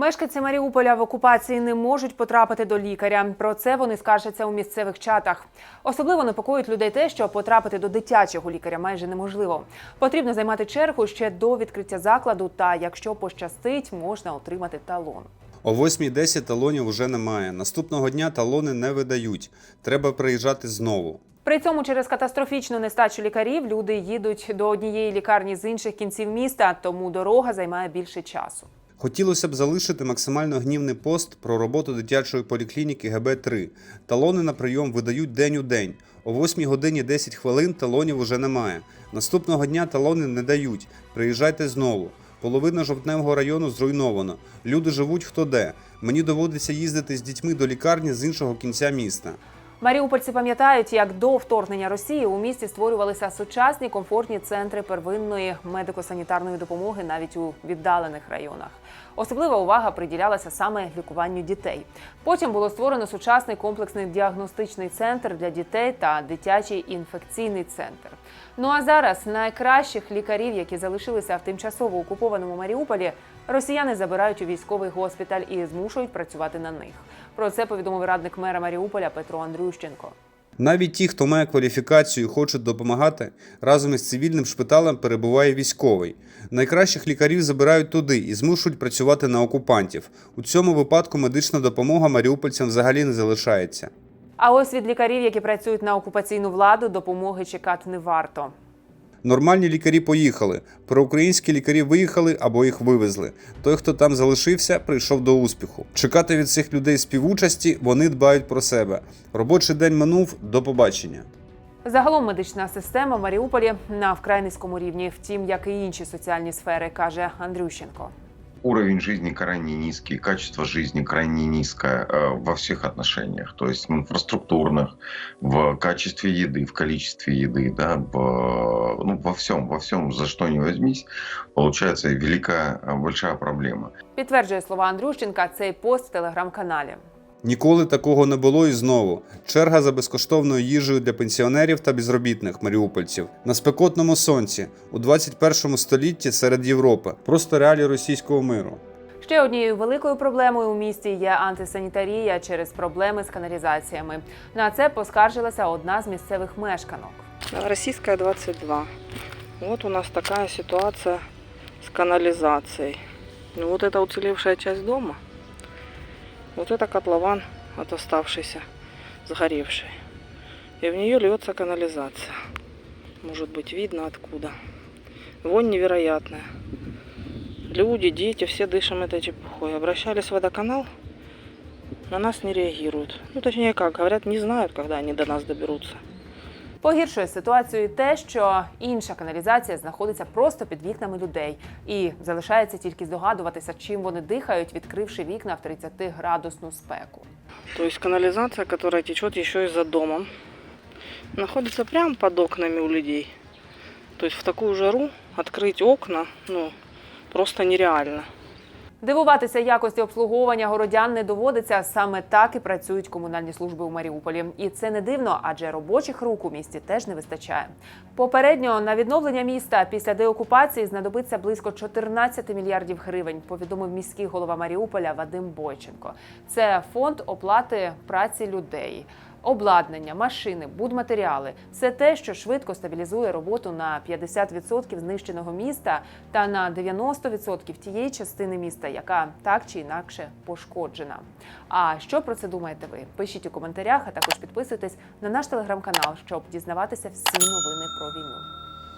Мешканці Маріуполя в окупації не можуть потрапити до лікаря. Про це вони скаржаться у місцевих чатах. Особливо непокоїть людей те, що потрапити до дитячого лікаря майже неможливо. Потрібно займати чергу ще до відкриття закладу. Та якщо пощастить, можна отримати талон. О 8.10 талонів уже немає. Наступного дня талони не видають. Треба приїжджати знову. При цьому через катастрофічну нестачу лікарів люди їдуть до однієї лікарні з інших кінців міста, тому дорога займає більше часу. Хотілося б залишити максимально гнівний пост про роботу дитячої поліклініки ГБ-3. Талони на прийом видають день у день. О 8 годині 10 хвилин талонів уже немає. Наступного дня талони не дають. Приїжджайте знову. Половина жовтневого району зруйновано. Люди живуть хто де. Мені доводиться їздити з дітьми до лікарні з іншого кінця міста. Маріупольці пам'ятають, як до вторгнення Росії у місті створювалися сучасні комфортні центри первинної медико-санітарної допомоги навіть у віддалених районах. Особлива увага приділялася саме лікуванню дітей. Потім було створено сучасний комплексний діагностичний центр для дітей та дитячий інфекційний центр. Ну а зараз найкращих лікарів, які залишилися в тимчасово окупованому Маріуполі, росіяни забирають у військовий госпіталь і змушують працювати на них. Про це повідомив радник мера Маріуполя Петро Андрющенко. Навіть ті, хто має кваліфікацію і хочуть допомагати, разом із цивільним шпиталем перебуває військовий. Найкращих лікарів забирають туди і змушують працювати на окупантів. У цьому випадку медична допомога маріупольцям взагалі не залишається. А ось від лікарів, які працюють на окупаційну владу, допомоги чекати не варто. Нормальні лікарі поїхали. Проукраїнські лікарі виїхали або їх вивезли. Той, хто там залишився, прийшов до успіху. Чекати від цих людей співучасті вони дбають про себе. Робочий день минув. До побачення. Загалом медична система в Маріуполі на вкрай низькому рівні, втім, як і інші соціальні сфери, каже Андрющенко уровень жизни крайне низкий, качество жизни крайне низкое э, во всех отношениях, то есть в инфраструктурных, в качестве еды, в количестве еды, да, в, ну, во всем, во всем, за что не возьмись, получается великая, э, большая проблема. Підтверджує слова Андрющенка цей пост в телеграм-каналі. Ніколи такого не було і знову. Черга за безкоштовною їжею для пенсіонерів та безробітних маріупольців на спекотному сонці у 21 столітті серед Європи. Просто реалії російського миру. Ще однією великою проблемою у місті є антисанітарія через проблеми з каналізаціями. На це поскаржилася одна з місцевих мешканок. Российская 22. Вот у нас такая ситуация с канализацией. Ну, вот это уцелевшая часть дома. Вот это котлован от оставшейся, сгоревшей. И в нее льется канализация. Может быть видно откуда. Вонь невероятная. Люди, дети, все дышим этой чепухой. Обращались в водоканал, на нас не реагируют. Ну, точнее как, говорят, не знают, когда они до нас доберутся. Погіршує ситуацію те, що інша каналізація знаходиться просто під вікнами людей, і залишається тільки здогадуватися, чим вони дихають, відкривши вікна в 30-градусну спеку. То есть канализация, которая течет еще и за домом, находится прямо под окнами у людей. То есть в такую жару открыть окна, ну, просто нереально. Дивуватися якості обслуговування городян не доводиться. Саме так і працюють комунальні служби у Маріуполі. І це не дивно, адже робочих рук у місті теж не вистачає. Попередньо на відновлення міста після деокупації знадобиться близько 14 мільярдів гривень. Повідомив міський голова Маріуполя Вадим Бойченко. Це фонд оплати праці людей. Обладнання, машини, будматеріали все те, що швидко стабілізує роботу на 50% знищеного міста та на 90% тієї частини міста, яка так чи інакше пошкоджена. А що про це думаєте ви? Пишіть у коментарях, а також підписуйтесь на наш телеграм-канал, щоб дізнаватися всі новини про війну.